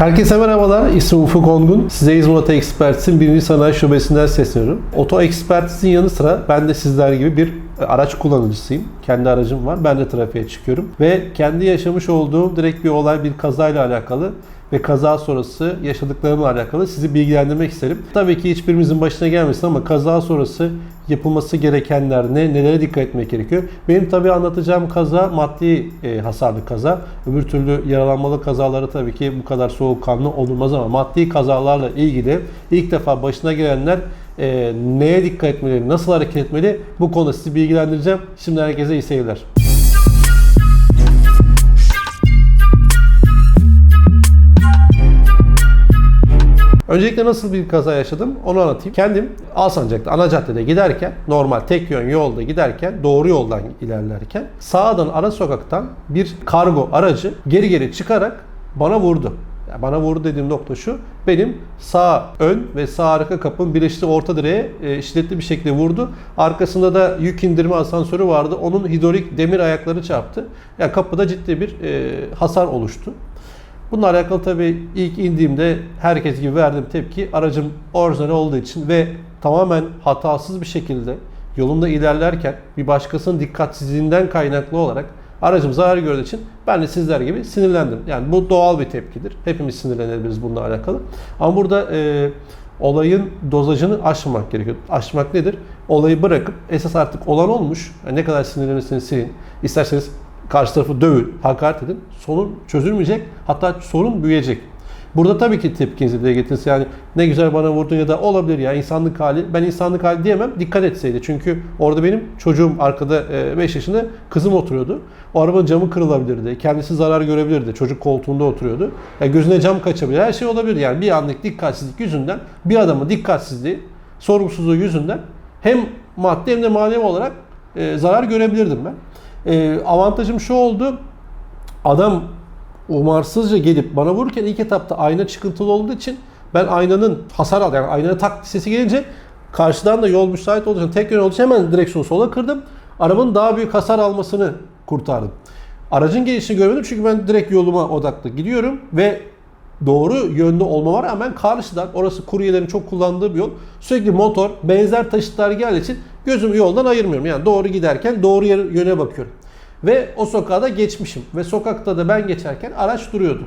Herkese merhabalar. İsmim Ufuk Ongun. Size İzmir Oto Experts'in 1. Sanayi Şubesi'nden sesleniyorum. Oto Experts'in yanı sıra ben de sizler gibi bir araç kullanıcısıyım. Kendi aracım var. Ben de trafiğe çıkıyorum. Ve kendi yaşamış olduğum direkt bir olay, bir kazayla alakalı ve kaza sonrası yaşadıklarımla alakalı sizi bilgilendirmek isterim. Tabii ki hiçbirimizin başına gelmesin ama kaza sonrası yapılması gerekenler ne, nelere dikkat etmek gerekiyor? Benim tabii anlatacağım kaza maddi e, hasarlı kaza. Öbür türlü yaralanmalı kazaları tabii ki bu kadar soğukkanlı olunmaz ama maddi kazalarla ilgili ilk defa başına gelenler e, neye dikkat etmeli, nasıl hareket etmeli bu konuda sizi bilgilendireceğim. Şimdi herkese iyi seyirler. Öncelikle nasıl bir kaza yaşadım onu anlatayım. Kendim Alsancak'ta ana caddede giderken normal tek yön yolda giderken doğru yoldan ilerlerken sağdan ara sokaktan bir kargo aracı geri geri çıkarak bana vurdu. Yani bana vurdu dediğim nokta şu. Benim sağ ön ve sağ arka kapım birleştiği orta direğe e, şiddetli bir şekilde vurdu. Arkasında da yük indirme asansörü vardı. Onun hidrolik demir ayakları çarptı. Yani kapıda ciddi bir e, hasar oluştu. Bununla alakalı tabii ilk indiğimde herkes gibi verdiğim tepki aracım orijinal olduğu için ve tamamen hatasız bir şekilde yolunda ilerlerken bir başkasının dikkatsizliğinden kaynaklı olarak aracım zarar gördüğü için ben de sizler gibi sinirlendim. Yani bu doğal bir tepkidir. Hepimiz sinirlenebiliriz bununla alakalı. Ama burada e, olayın dozajını aşmamak gerekiyor. Aşmak nedir? Olayı bırakıp esas artık olan olmuş. Yani ne kadar sinirlenirseniz silin. İsterseniz karşı tarafı dövün, hakaret edin. Sorun çözülmeyecek. Hatta sorun büyüyecek. Burada tabii ki tepkinizi dile getirin. Yani ne güzel bana vurdun ya da olabilir ya insanlık hali. Ben insanlık hali diyemem. Dikkat etseydi. Çünkü orada benim çocuğum arkada 5 yaşında kızım oturuyordu. O arabanın camı kırılabilirdi. Kendisi zarar görebilirdi. Çocuk koltuğunda oturuyordu. Yani gözüne cam kaçabilir. Her şey olabilir. Yani bir anlık dikkatsizlik yüzünden bir adamın dikkatsizliği, sorumsuzluğu yüzünden hem maddi hem de manevi olarak e, zarar görebilirdim ben. E, avantajım şu oldu. Adam umarsızca gelip bana vururken ilk etapta ayna çıkıntılı olduğu için ben aynanın hasar aldı. Yani aynanın tak sesi gelince karşıdan da yol müsait olduğu için tek yön olduğu için hemen direksiyonu sola kırdım. Arabanın daha büyük hasar almasını kurtardım. Aracın gelişini görmedim çünkü ben direkt yoluma odaklı gidiyorum ve doğru yönde olmama rağmen karşıdan orası kuryelerin çok kullandığı bir yol. Sürekli motor, benzer taşıtlar geldiği için gözümü yoldan ayırmıyorum. Yani doğru giderken doğru yöne bakıyorum. Ve o sokağa da geçmişim. Ve sokakta da ben geçerken araç duruyordu.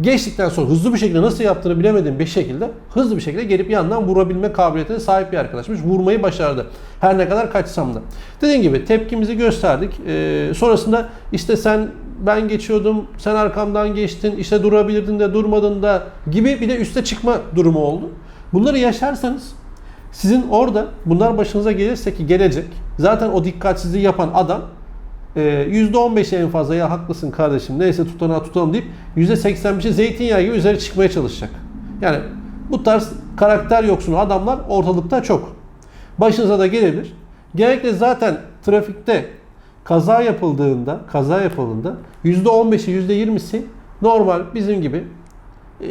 Geçtikten sonra hızlı bir şekilde nasıl yaptığını bilemediğim bir şekilde hızlı bir şekilde gelip yandan vurabilme kabiliyetine sahip bir arkadaşmış. Vurmayı başardı. Her ne kadar kaçsam da. Dediğim gibi tepkimizi gösterdik. Ee, sonrasında işte sen ben geçiyordum, sen arkamdan geçtin, işte durabilirdin de durmadın da gibi bir de üste çıkma durumu oldu. Bunları yaşarsanız sizin orada bunlar başınıza gelirse ki gelecek. Zaten o dikkatsizliği yapan adam %15'e en fazla ya haklısın kardeşim neyse tutanağı tutalım deyip %85'i zeytinyağı gibi üzeri çıkmaya çalışacak. Yani bu tarz karakter yoksunu adamlar ortalıkta çok. Başınıza da gelebilir. Genellikle zaten trafikte kaza yapıldığında, kaza yapıldığında %15'i %20'si normal bizim gibi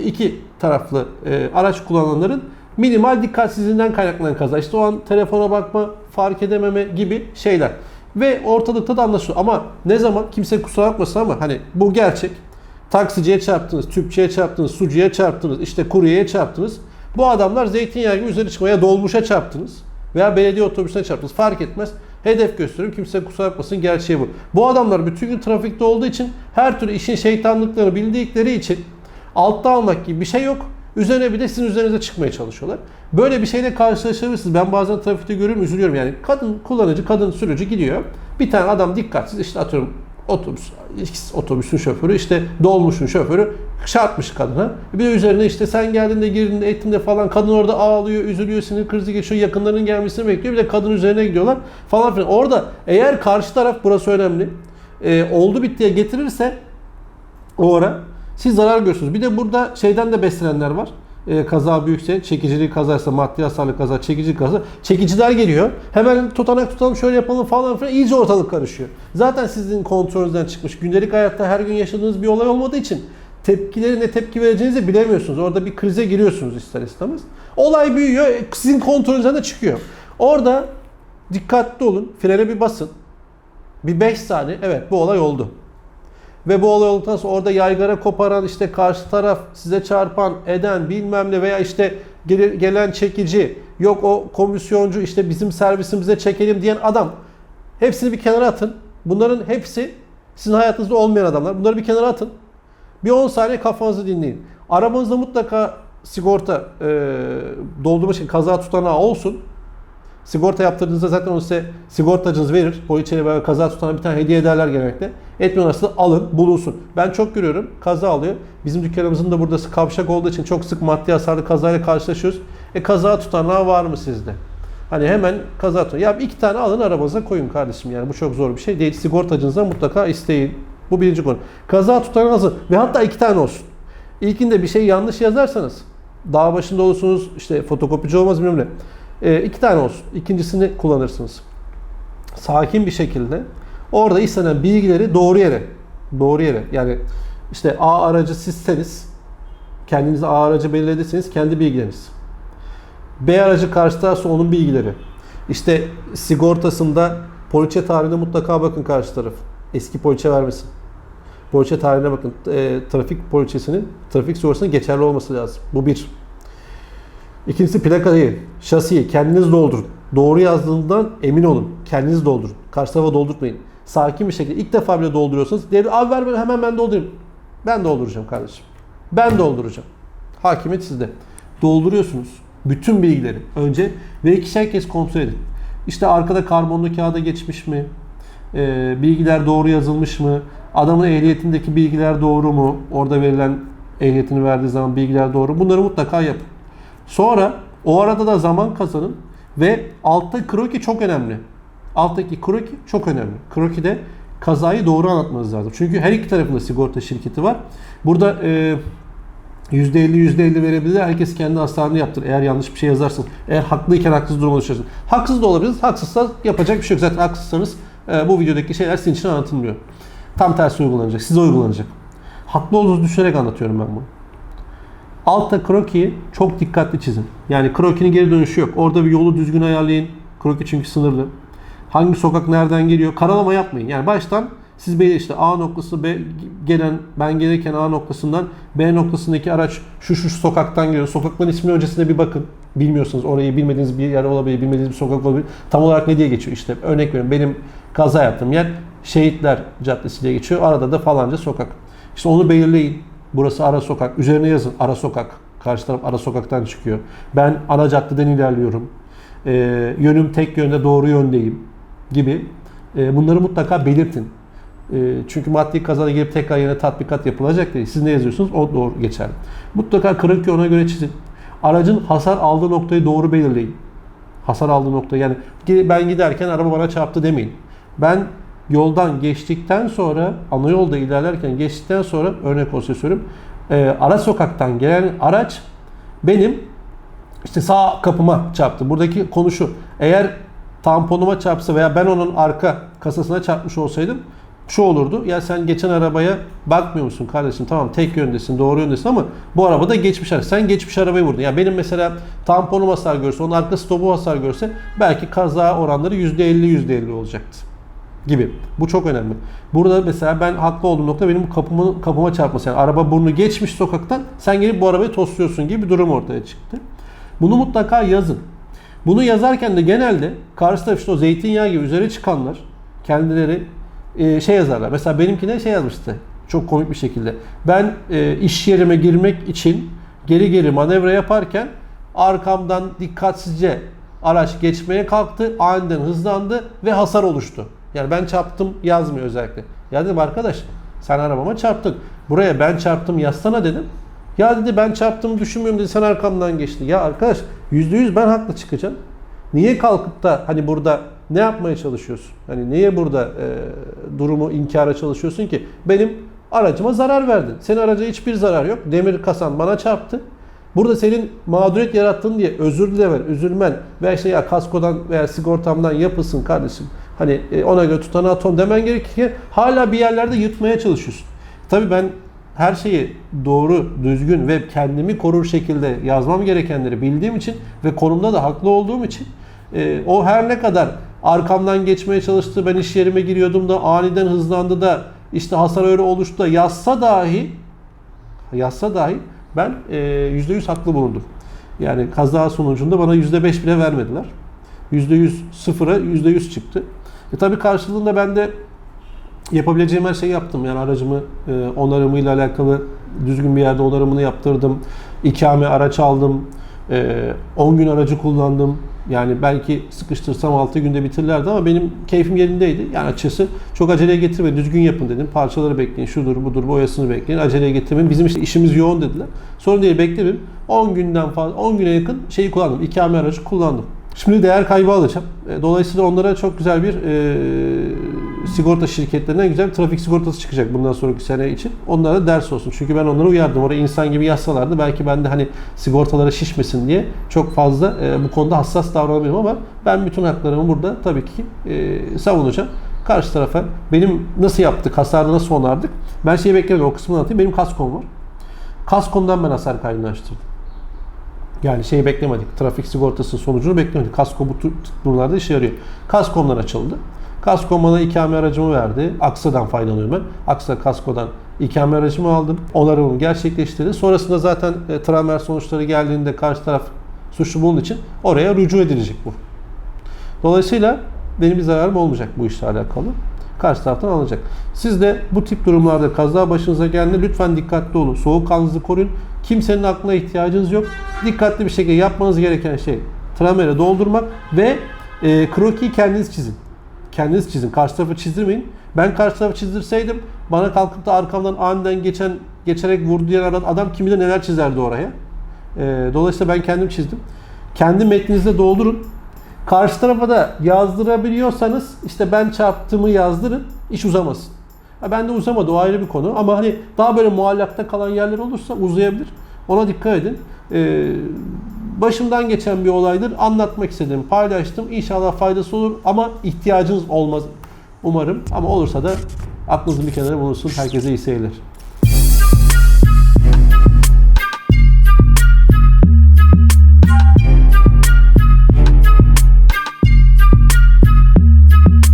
iki taraflı e, araç kullananların minimal dikkatsizliğinden kaynaklanan kaza. İşte o an telefona bakma, fark edememe gibi şeyler. Ve ortalıkta da anlaşılıyor. Ama ne zaman kimse kusura bakmasın ama hani bu gerçek. Taksiciye çarptınız, tüpçüye çarptınız, sucuya çarptınız, işte kuryeye çarptınız. Bu adamlar zeytinyağı gibi üzeri çıkmaya dolmuşa çarptınız. Veya belediye otobüsüne çarptınız. Fark etmez. Hedef gösteriyorum. Kimse kusura bakmasın. Gerçeği bu. Bu adamlar bütün gün trafikte olduğu için her türlü işin şeytanlıklarını bildikleri için altta almak gibi bir şey yok. Üzerine bir de sizin üzerinize çıkmaya çalışıyorlar. Böyle bir şeyle karşılaşabilirsiniz. Ben bazen trafikte görüyorum, üzülüyorum. Yani kadın kullanıcı, kadın sürücü gidiyor. Bir tane adam dikkatsiz işte atıyorum otobüs, otobüsün şoförü işte dolmuşun şoförü çarpmış kadına. Bir de üzerine işte sen geldiğinde girdiğinde ettiğinde falan kadın orada ağlıyor, üzülüyor, sinir krizi geçiyor, yakınlarının gelmesini bekliyor. Bir de kadın üzerine gidiyorlar falan filan. Orada eğer karşı taraf burası önemli. E, oldu bittiye getirirse o ara siz zarar görürsünüz. Bir de burada şeyden de beslenenler var. E, kaza büyükse, çekicili kazaysa, maddi hasarlı kaza, çekici kaza. Çekiciler geliyor. Hemen tutanak tutalım, şöyle yapalım falan filan. İyice ortalık karışıyor. Zaten sizin kontrolünüzden çıkmış. Gündelik hayatta her gün yaşadığınız bir olay olmadığı için tepkileri ne tepki vereceğinizi bilemiyorsunuz. Orada bir krize giriyorsunuz ister istemez. Olay büyüyor, sizin kontrolünüzden de çıkıyor. Orada dikkatli olun, frene bir basın. Bir 5 saniye, evet bu olay oldu. Ve bu olay olduktan sonra orada yaygara koparan işte karşı taraf size çarpan eden bilmem ne veya işte gele- gelen çekici yok o komisyoncu işte bizim servisimize çekelim diyen adam hepsini bir kenara atın. Bunların hepsi sizin hayatınızda olmayan adamlar. Bunları bir kenara atın. Bir 10 saniye kafanızı dinleyin. Arabanızda mutlaka sigorta e, doldurma için kaza tutanağı olsun. Sigorta yaptırdığınızda zaten onu size sigortacınız verir. Poliçeyle beraber kaza tutanağı bir tane hediye ederler genellikle. Etmiyorlarsa alın, bulunsun. Ben çok görüyorum. Kaza alıyor. Bizim dükkanımızın da burası kavşak olduğu için çok sık maddi hasarlı kazayla karşılaşıyoruz. E kaza tutanağı var mı sizde? Hani hemen kaza tutanağı. Ya iki tane alın arabanıza koyun kardeşim yani bu çok zor bir şey değil. Sigortacınızdan mutlaka isteyin. Bu birinci konu. Kaza tutanağı hazır ve hatta iki tane olsun. İlkinde bir şey yanlış yazarsanız dağ başında olursunuz işte fotokopici olmaz bilmem ne. E, iki tane olsun. İkincisini kullanırsınız. Sakin bir şekilde orada istenen bilgileri doğru yere doğru yere yani işte A aracı sizseniz kendiniz A aracı belirlediyseniz kendi bilgileriniz. B aracı karşılarsa onun bilgileri. İşte sigortasında poliçe tarihine mutlaka bakın karşı taraf. Eski poliçe vermesin. Poliçe tarihine bakın. E, trafik poliçesinin, trafik sigortasının geçerli olması lazım. Bu bir. İkincisi plakayı, şasiyi kendiniz doldurun. Doğru yazdığından emin olun. Kendiniz doldurun. Karşı tarafa doldurtmayın. Sakin bir şekilde ilk defa bile dolduruyorsanız devre abi ver hemen ben doldurayım. Ben dolduracağım kardeşim. Ben dolduracağım. Hakimiyet sizde. Dolduruyorsunuz bütün bilgileri önce ve ikişer kez kontrol edin. İşte arkada karbonlu kağıda geçmiş mi? Ee, bilgiler doğru yazılmış mı? Adamın ehliyetindeki bilgiler doğru mu? Orada verilen ehliyetini verdiği zaman bilgiler doğru. Bunları mutlaka yapın. Sonra o arada da zaman kazanın ve altta kroki çok önemli. Alttaki kroki çok önemli. Kroki'de kazayı doğru anlatmanız lazım. Çünkü her iki tarafında sigorta şirketi var. Burada e, %50 %50 verebilir. Herkes kendi hastanede yaptır. Eğer yanlış bir şey yazarsın. Eğer haklıyken haksız duruma düşersin. Haksız da olabilirsiniz. Haksızsa yapacak bir şey yok. Zaten haksızsanız e, bu videodaki şeyler sizin için anlatılmıyor. Tam tersi uygulanacak. Size uygulanacak. Haklı olduğunuzu düşünerek anlatıyorum ben bunu. Altta krokiyi çok dikkatli çizin. Yani krokinin geri dönüşü yok. Orada bir yolu düzgün ayarlayın. Kroki çünkü sınırlı. Hangi sokak nereden geliyor? Karalama yapmayın. Yani baştan siz belli işte A noktası B gelen ben gelirken A noktasından B noktasındaki araç şu şu sokaktan geliyor. Sokakların ismini öncesinde bir bakın. Bilmiyorsunuz orayı bilmediğiniz bir yer olabilir, bilmediğiniz bir sokak olabilir. Tam olarak ne diye geçiyor işte. Örnek veriyorum benim kaza yaptığım yer Şehitler Caddesi diye geçiyor. Arada da falanca sokak. İşte onu belirleyin. Burası ara sokak. Üzerine yazın ara sokak. Karşı taraf ara sokaktan çıkıyor. Ben ana caddeden ilerliyorum. Ee, yönüm tek yönde doğru yöndeyim gibi. Ee, bunları mutlaka belirtin. Ee, çünkü maddi kazada gelip tekrar yerine tatbikat yapılacak değil. Siz ne yazıyorsunuz o doğru geçerli. Mutlaka kroki ona göre çizin. Aracın hasar aldığı noktayı doğru belirleyin. Hasar aldığı noktayı yani ben giderken araba bana çarptı demeyin. Ben yoldan geçtikten sonra ana yolda ilerlerken geçtikten sonra örnek olsa e, ara sokaktan gelen araç benim işte sağ kapıma çarptı. Buradaki konu şu. Eğer tamponuma çarpsa veya ben onun arka kasasına çarpmış olsaydım şu olurdu. Ya sen geçen arabaya bakmıyor musun kardeşim? Tamam tek yöndesin, doğru yöndesin ama bu arabada geçmiş araç. Sen geçmiş arabayı vurdun. Ya benim mesela tamponum hasar görse, onun arka stopu hasar görse belki kaza oranları %50 %50 olacaktı gibi. Bu çok önemli. Burada mesela ben haklı olduğum nokta benim kapımı, kapıma çarpması. Yani araba burnu geçmiş sokaktan sen gelip bu arabayı tosluyorsun gibi bir durum ortaya çıktı. Bunu mutlaka yazın. Bunu yazarken de genelde karşı taraf işte o zeytinyağı gibi üzeri çıkanlar kendileri e, şey yazarlar. Mesela benimkine şey yazmıştı. Çok komik bir şekilde. Ben e, iş yerime girmek için geri geri manevra yaparken arkamdan dikkatsizce araç geçmeye kalktı. Aniden hızlandı ve hasar oluştu. Yani ben çarptım yazmıyor özellikle. Ya dedim arkadaş sen arabama çarptın. Buraya ben çarptım yazsana dedim. Ya dedi ben çarptım düşünmüyorum dedi sen arkamdan geçti. Ya arkadaş %100 ben haklı çıkacağım. Niye kalkıp da hani burada ne yapmaya çalışıyorsun? Hani niye burada e, durumu inkara çalışıyorsun ki? Benim aracıma zarar verdin. Senin araca hiçbir zarar yok. Demir kasan bana çarptı. Burada senin mağduriyet yarattın diye özür dilemen, üzülmen veya işte ya kaskodan veya sigortamdan yapılsın kardeşim. Hani e, ona göre tutanağı ton demen gerekirken hala bir yerlerde yırtmaya çalışıyorsun. Tabii ben her şeyi doğru, düzgün ve kendimi korur şekilde yazmam gerekenleri bildiğim için ve konumda da haklı olduğum için e, o her ne kadar arkamdan geçmeye çalıştı, ben iş yerime giriyordum da aniden hızlandı da işte hasar öyle oluştu da yazsa dahi yazsa dahi ben e, %100 haklı bulundum. Yani kaza sonucunda bana %5 bile vermediler. %100 sıfıra %100 çıktı. E tabii karşılığında ben de yapabileceğim her şeyi yaptım. Yani aracımı e, onarımıyla alakalı düzgün bir yerde onarımını yaptırdım. İkame araç aldım. E, 10 gün aracı kullandım. Yani belki sıkıştırsam 6 günde bitirirlerdi ama benim keyfim yerindeydi. Yani açıkçası çok aceleye getirmeyin, düzgün yapın dedim. Parçaları bekleyin, şudur budur, boyasını bekleyin, aceleye getirmeyin. Bizim işte işimiz yoğun dediler. Sorun değil bekleyin. 10 günden fazla, 10 güne yakın şeyi kullandım. İkame aracı kullandım. Şimdi değer kaybı alacağım. E, Dolayısıyla onlara çok güzel bir e, sigorta şirketlerinden güzel bir trafik sigortası çıkacak bundan sonraki sene için. Onlara da ders olsun. Çünkü ben onları uyardım. Oraya insan gibi yazsalardı belki ben de hani sigortalara şişmesin diye çok fazla e, bu konuda hassas davranamıyorum ama ben bütün haklarımı burada tabii ki e, savunacağım. Karşı tarafa benim nasıl yaptık, hasarı nasıl onardık? Ben şeyi beklemedim, o kısmını anlatayım. Benim kaskom var. Kaskomdan ben hasar kaydını. Yani şeyi beklemedik. Trafik sigortası sonucunu beklemedik. Kasko bu durumlarda işe yarıyor. Kaskomdan açıldı. Kaskom bana ikame aracımı verdi. Aksa'dan faydalanıyorum ben. Aksa Kasko'dan ikame aracımı aldım. Onarımımı gerçekleştirdi. Sonrasında zaten e, tramer sonuçları geldiğinde karşı taraf suçlu bulunduğu için oraya rücu edilecek bu. Dolayısıyla benim bir zararım olmayacak bu işle alakalı. Karşı taraftan alacak. Siz de bu tip durumlarda kaza başınıza geldiğinde lütfen dikkatli olun. Soğukkanlınızı koruyun. Kimsenin aklına ihtiyacınız yok. Dikkatli bir şekilde yapmanız gereken şey tramere doldurmak ve e, krokiyi kendiniz çizin. Kendiniz çizin. Karşı tarafı çizdirmeyin. Ben karşı tarafı çizdirseydim bana kalkıp da arkamdan aniden geçen geçerek vurdu diyen adam, kim bilir neler çizerdi oraya. E, dolayısıyla ben kendim çizdim. Kendi metninizde doldurun. Karşı tarafa da yazdırabiliyorsanız işte ben çarptığımı yazdırın. iş uzamasın. Ben de uzamadı o ayrı bir konu ama hani daha böyle muallakta kalan yerler olursa uzayabilir. Ona dikkat edin. Ee, başımdan geçen bir olaydır. Anlatmak istedim, paylaştım. İnşallah faydası olur ama ihtiyacınız olmaz umarım. Ama olursa da aklınızın bir kenara bulunsun. Herkese iyi seyirler.